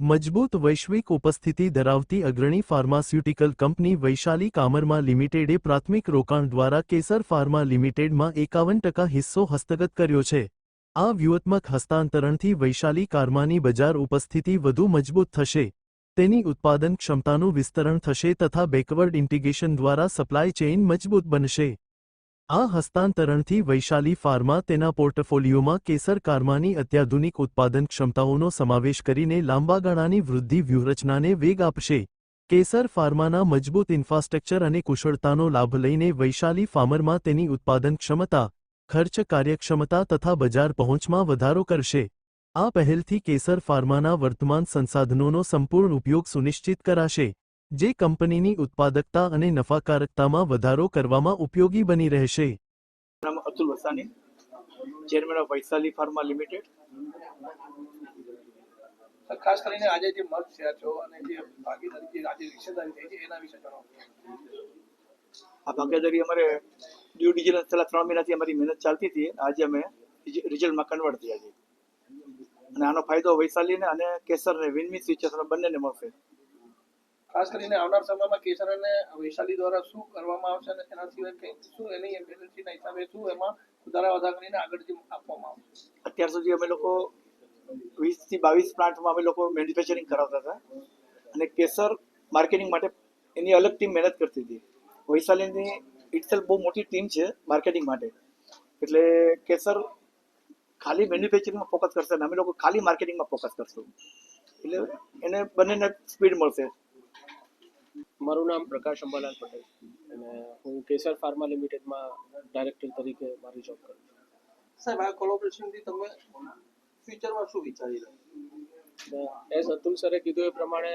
મજબૂત વૈશ્વિક ઉપસ્થિતિ ધરાવતી અગ્રણી ફાર્માસ્યુટિકલ કંપની વૈશાલી કામરમાં લિમિટેડે પ્રાથમિક રોકાણ દ્વારા કેસર ફાર્મા લિમિટેડમાં એકાવન ટકા હિસ્સો હસ્તગત કર્યો છે. આ વ્યૂહાત્મક હસ્તાંતરણથી વૈશાલી કારમાની બજાર ઉપસ્થિતિ વધુ મજબૂત થશે. તેની ઉત્પાદન ક્ષમતાનું વિસ્તરણ થશે તથા બેકવર્ડ ઇન્ટિગ્રેશન દ્વારા સપ્લાય ચેઇન મજબૂત બનશે. આ હસ્તાંતરણથી વૈશાલી ફાર્મા તેના પોર્ટફોલિયોમાં કેસર કારમાની અત્યાધુનિક ઉત્પાદન ક્ષમતાઓનો સમાવેશ કરીને લાંબા ગાળાની વૃદ્ધિ વ્યૂહરચનાને વેગ આપશે. કેસર ફાર્માના મજબૂત ઇન્ફ્રાસ્ટ્રક્ચર અને કુશળતાનો લાભ લઈને વૈશાલી ફાર્મરમાં તેની ઉત્પાદન ક્ષમતા, ખર્ચ કાર્યક્ષમતા તથા બજાર પહોંચમાં વધારો કરશે. આ પહેલથી કેસર ફાર્માના વર્તમાન સંસાધનોનો સંપૂર્ણ ઉપયોગ સુનિશ્ચિત કરાશે. જે કંપનીની ઉત્પાદકતા અને નફાકારકતામાં વધારો કરવામાં ઉપયોગી બની રહેશે. નામ Atul Vasani chairman of Vaishali pharma limited. ખાસ કરીને આજે જે મત થયા છો અને જે ભાગીદારી જે આજે હિસ્સેદારી થઈ છે એના વિશે જણાવો. આ ભાગીદારી અમારે ડ્યુ ડિલિજન્સ છેલ્લા ત્રણ મહિનાથી અમારી મહેનત ચાલતી હતી. આજે અમે રિઝલ્ટમાં કન્વર્ટ થયા છે અને આનો ફાયદો વૈશાલીને અને કેસરને વિન વિન સિચ્યુએશન બંનેને મળશે. ખાસ કરીને આવનાર સમયમાં કેસર અને વૈશાલી દ્વારા શું કરવામાં આવશે અને એના સિવાય કંઈક શું એની એમ્બ્યુલન્સીના હિસાબે શું એમાં સુધારા વધારા કરીને આગળ જે આપવામાં આવશે? અત્યાર સુધી અમે લોકો વીસથી બાવીસ પ્લાન્ટમાં અમે લોકો મેન્યુફેક્ચરિંગ કરાવતા હતા અને કેસર માર્કેટિંગ માટે એની અલગ ટીમ મહેનત કરતી હતી. વૈશાલીની ઇટસેલ્ફ બહુ મોટી ટીમ છે માર્કેટિંગ માટે. એટલે કેસર ખાલી મેન્યુફેક્ચરિંગમાં ફોકસ કરશે અને અમે લોકો ખાલી માર્કેટિંગમાં ફોકસ કરશું. એટલે એને બંનેને સ્પીડ મળશે. મારું નામ પ્રકાશ અંબાલાલ પટેલ અને હું કેસર ફાર્મા લિમિટેડમાં ડાયરેક્ટર તરીકે મારી જોબ કરું છું. સાહેબ આ કોલોબરેશનથી તમે ફ્યુચરમાં શું વિચારી રહ્યા એઝ અતુલ સરે કીધું એ પ્રમાણે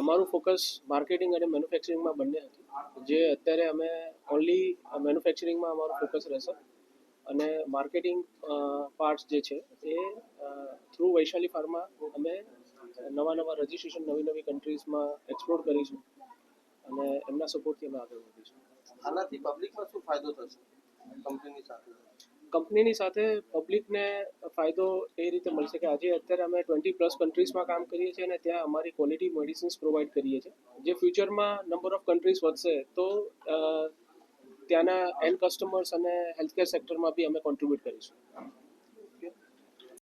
અમારું ફોકસ માર્કેટિંગ અને મેન્યુફેક્ચરિંગમાં બંને હતું. જે અત્યારે અમે ઓનલી મેન્યુફેક્ચરિંગમાં અમારું ફોકસ રહેશે. અને માર્કેટિંગ પાર્ટ્સ જે છે એ થ્રુ વૈશાલી ફાર્મા અમે નવા નવા રજિસ્ટ્રેશન નવી નવી કન્ટ્રીઝમાં એક્સપ્લોર કરીશું અને એમના સપોર્ટથી અમે આગળ વધીશું. આનાથી પબ્લિકમાં શું ફાયદો થશે? કંપનીની સાથે? કંપનીની સાથે પબ્લિકને ફાયદો એ રીતે મળશે કે આજે અત્યારે અમે ટ્વેન્ટી પ્લસ કન્ટ્રીઝમાં કામ કરીએ છીએ અને ત્યાં અમારી ક્વોલિટી મેડિસિન્સ પ્રોવાઈડ કરીએ છીએ. જે ફ્યુચરમાં નંબર ઓફ કન્ટ્રીઝ વધશે તો ત્યાંના એન્ડ કસ્ટમર્સ અને હેલ્થકેર સેક્ટરમાં બી અમે કોન્ટ્રીબ્યુટ કરીશું.